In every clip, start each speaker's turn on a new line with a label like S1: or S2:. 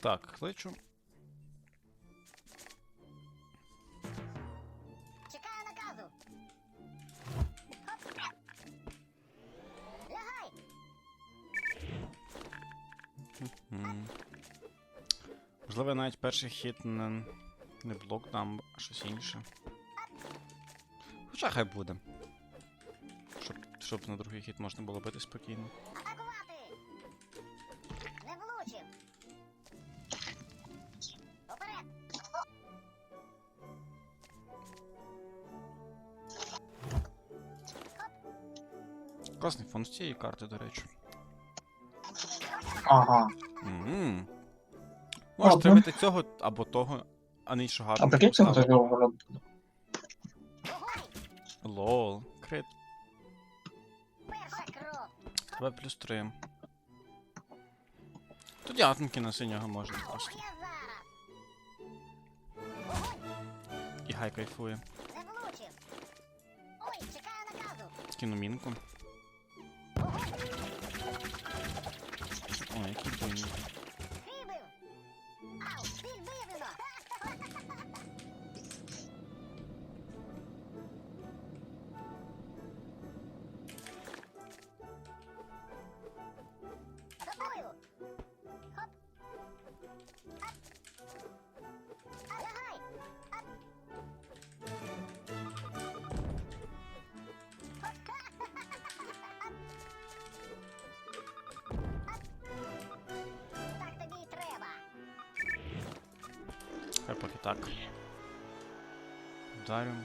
S1: Так, кличу.
S2: Чекаю наказу. Хоп. Лягай.
S1: Можливо, навіть перший хід не, не блок дам, а щось інше. Хоча хай буде. Щоб, щоб на другий хід можна було бити спокійно. Класний фон з цієї карти, до речі.
S3: Ага.
S1: М. Можеш
S3: Ладно.
S1: цього або того, а не іншого
S3: А
S1: гарного.
S3: прикинь, цього
S1: поставити.
S3: буде.
S1: Лол. Крит. Тебе плюс 3. Тоді атомки на синього можна просто. І гай кайфує.
S2: Не. Ой, чекаю наказу.
S1: Скину мінку. О, який буйний. Хай поки так.
S3: Нормально.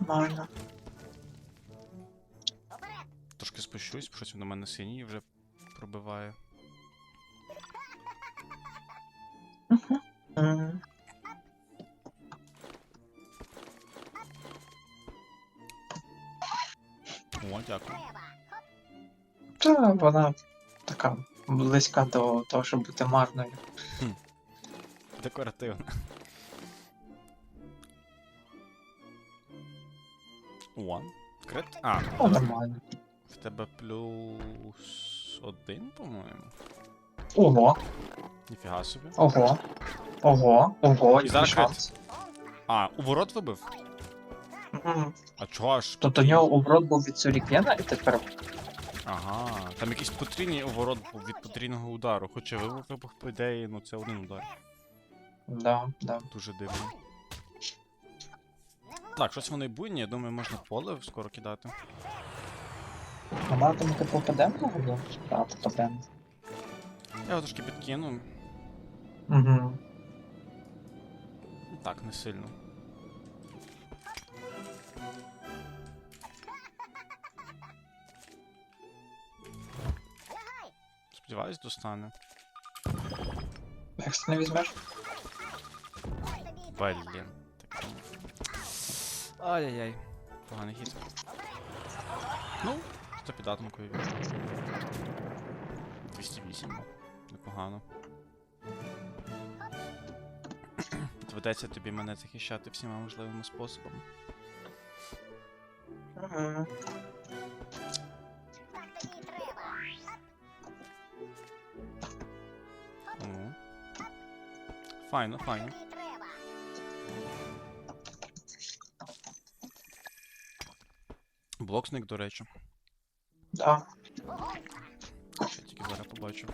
S2: Уперед.
S1: Трошки спущусь, щось він на мене синій вже пробиває. Угу.
S3: М,
S1: О, дякую.
S3: Та вона така близька до того, щоб бути марною.
S1: Декоративно. О, крит. А,
S3: Ну, нормально.
S1: в тебе плюс один, по-моєму.
S3: Ого,
S1: Ніфіга собі.
S3: ого, ого, ого,
S1: І
S3: який
S1: зараз
S3: шанс.
S1: А, у ворот вибив?
S3: Мгм.
S1: А чого аж?
S3: Тобто в нього оборот був від Сюрікена, і тепер
S1: Ага, там якийсь потрійний був від потрійного удару. Хоча вибух, по ідеї, ну це один удар.
S3: Да, да.
S1: Дуже дивно. Так, щось вони буйні, я думаю, можна поле скоро кидати.
S3: А матиму ти попадемо на голову? Так, попадемо.
S1: Я його трошки підкину.
S3: Угу.
S1: Так, не сильно. Сподіваюсь, достане.
S3: Як не візьмеш?
S1: Блін. Так. Ай-яй-яй. Поганий хід. Ну, то під атомкою 208. Непогано. Доведеться тобі мене захищати всіма можливими способами.
S3: Угу.
S1: Файно, файно. Блоксник, до речі.
S3: Да.
S1: Я тільки зараз побачу.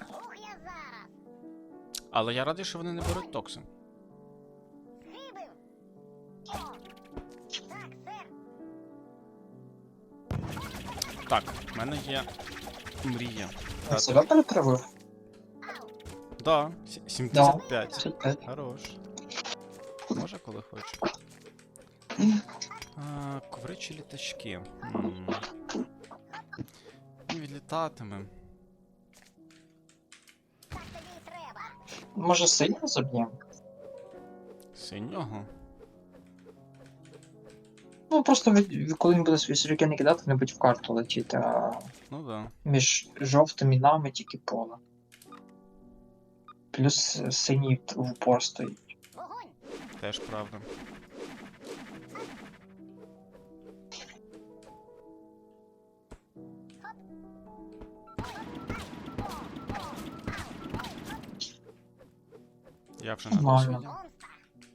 S1: Але я радий, що вони не беруть токси.
S2: Вибив. Так.
S1: Так, в мене є мрія.
S3: Я себе перетравив?
S1: Да, 75.
S3: 55.
S1: Хорош. Може, коли хоче. А, коври чи літачки? М. Він відлітатиме.
S3: Може сильно заб'ємо?
S1: Синього?
S3: Ну просто від- коли він буде сюрікен кидати, не будь в карту летіти, а
S1: Ну да.
S3: між жовтим і нами тільки поле. Плюс э, сині в упор стоїть.
S1: Теж правда. Я вже на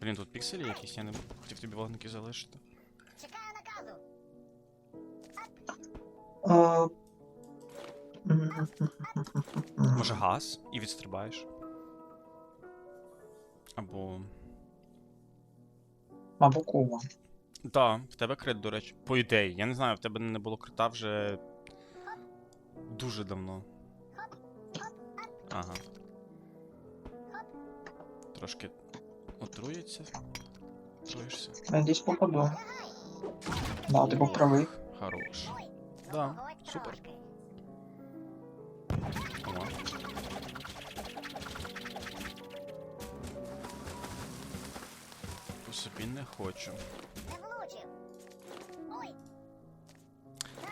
S1: Блін, тут пікселі якісь, я не хотів тобі вогники залишити.
S2: Чекаю наказу.
S1: Може газ і відстрибаєш? Або.
S3: Або кова.
S1: Так, в тебе крит, до речі. По ідеї. Я не знаю, в тебе не було крита вже. Дуже давно. Ага. Трошки отрується. Труєшся.
S3: Надіюсь попаду. Да, ти був правий.
S1: Хорош. Да, супер. О. собі не хочу.
S2: Не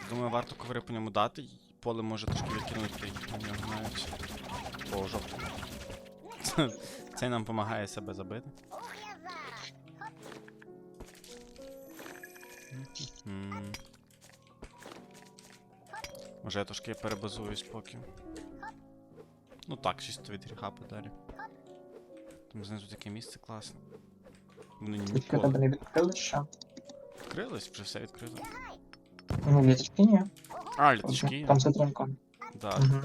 S1: Думаю, варто коври по ньому дати, поле може трошки відкинути на нього навіть. О, жовтий. Цей нам допомагає себе забити. Може я трошки перебазуюсь поки. Ну так, чисто від гріха подалі. Там знизу таке місце класне. Вони
S3: Тільки
S1: ніколи
S3: тебе не відкрили ще.
S1: відкрились, вже все відкрито.
S3: Ну, літочки ні.
S1: А, літачки.
S3: Там затримка.
S1: Да.
S3: Угу.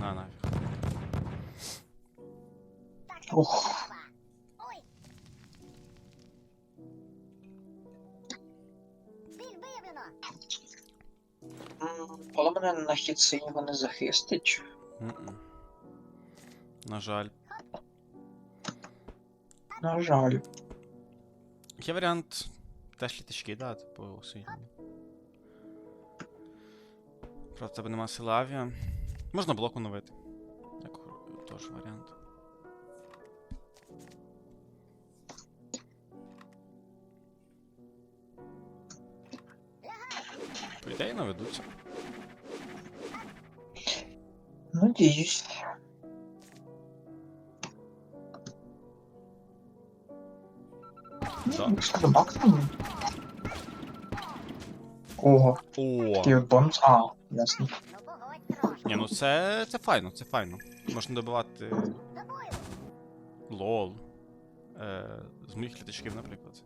S1: На нафіг.
S2: Так,
S3: Ух.
S2: треба. Ой. Ціль виявлено.
S3: Коли мене на хід синього не захистить.
S1: М-м. На жаль.
S3: На жаль.
S1: Є варіант теж літачки дати по синьому. Правда, тебе нема сили авіа. Можна блок оновити. Як теж варіант. По ідеї наведуться.
S3: Надіюсь.
S1: Да.
S3: Ну, Скрибак там. Ого,
S1: О!
S3: такий от бонус. А, ясно.
S2: Ну.
S1: Ні, ну це, це файно, це файно. Можна добивати лол. Е, з моїх літачків, наприклад.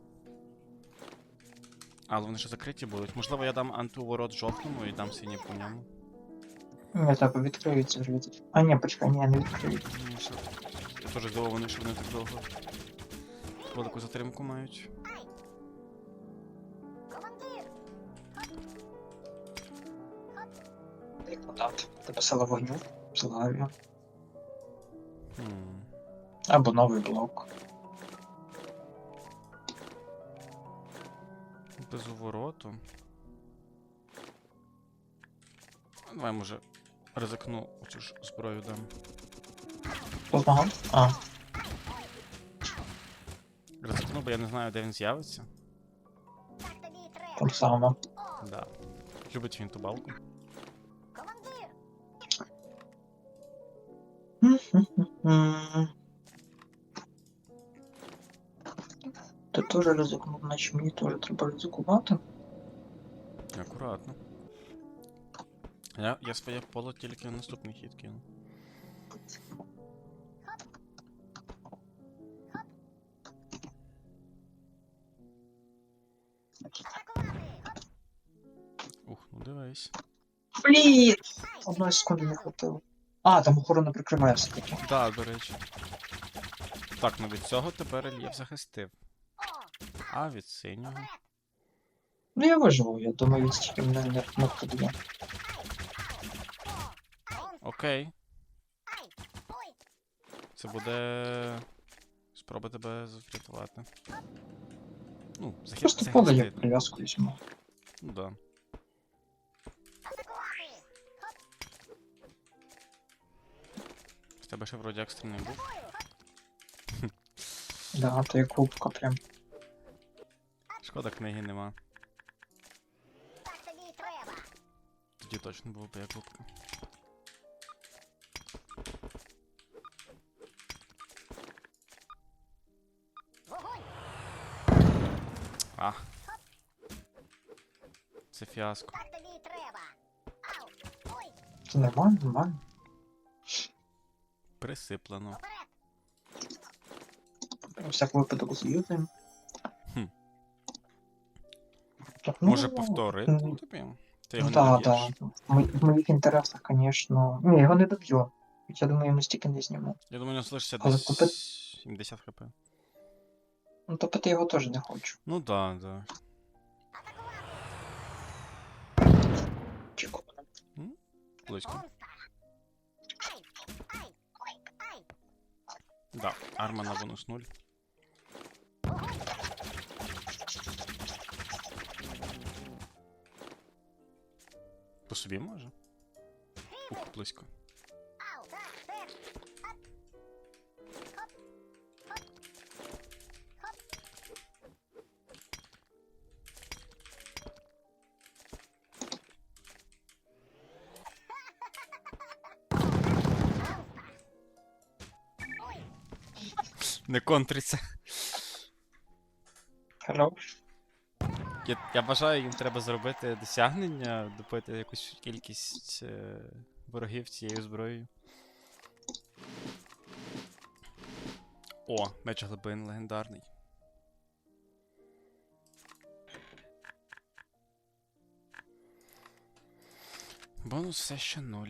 S1: Але вони ще закриті будуть. Можливо, я дам антиуворот жовтому і дам синій по ньому.
S3: Я тебе відкриються вже від... А ні, почекай, ні, не відкриють.
S1: Ну, Я теж здивований, що вони так довго велику затримку мають.
S3: Тебе сила вогню.
S1: Хм.
S3: Або новий блок.
S1: Без увороту. А, Давай, може, ризикну оцю ж зброю дам.
S3: Хто? А,
S1: Ризикну, бо я не знаю, де він з'явиться.
S2: Так тобі і треба.
S3: там саме.
S2: О,
S1: Да. Любить він ту балку.
S3: Ти теж ризикнув, значить мені теж треба ризикувати.
S1: Акуратно. Я, я своє поле тільки на наступний хід кину. Дивись.
S3: Блін! Одної секунди не хватило. А, там охорона прикриває все-таки.
S1: Да, до речі. Так, ну від цього тебе рельєф захистив. А від синього.
S3: Ну я виживу, я думаю, він стільки мене не, впаде.
S1: Окей. Це буде. Спроба тебе врятувати. Ну, захист
S3: Просто поле як прив'язку візьму.
S1: Ну да. Тебе ще вроді екстрений був.
S3: Да, то як губка прям.
S1: Шкода, книги нема. Тоді точно би як губка.
S2: Вогонь.
S1: А. Це фіаско.
S3: Нормально, нормально.
S1: Присиплено.
S3: Всяк випадок з'юзаємо.
S1: Хм.
S3: Так, ну,
S1: Може повторити
S3: м,
S1: тобі? Ти його
S3: Да,
S1: не
S3: да.
S1: доб'єш.
S3: В мо- в моїх інтересах, звісно. Ні, його не доб'ю. Я думаю, йому стільки не зніму.
S1: Я думаю, нього залишиться
S3: Але
S1: десь
S3: купи-
S1: 70 хп.
S3: Ну, топити його теж не хочу.
S1: Ну да, да.
S3: Чеку.
S1: Близько. Арма на бонус 0. По собі може? Ух, близько. Не контриться.
S3: Хорош.
S1: Я, я вважаю, їм треба зробити досягнення, допити якусь кількість е, ворогів цією зброєю. О, меч глибин легендарний. Бонус все ще 0.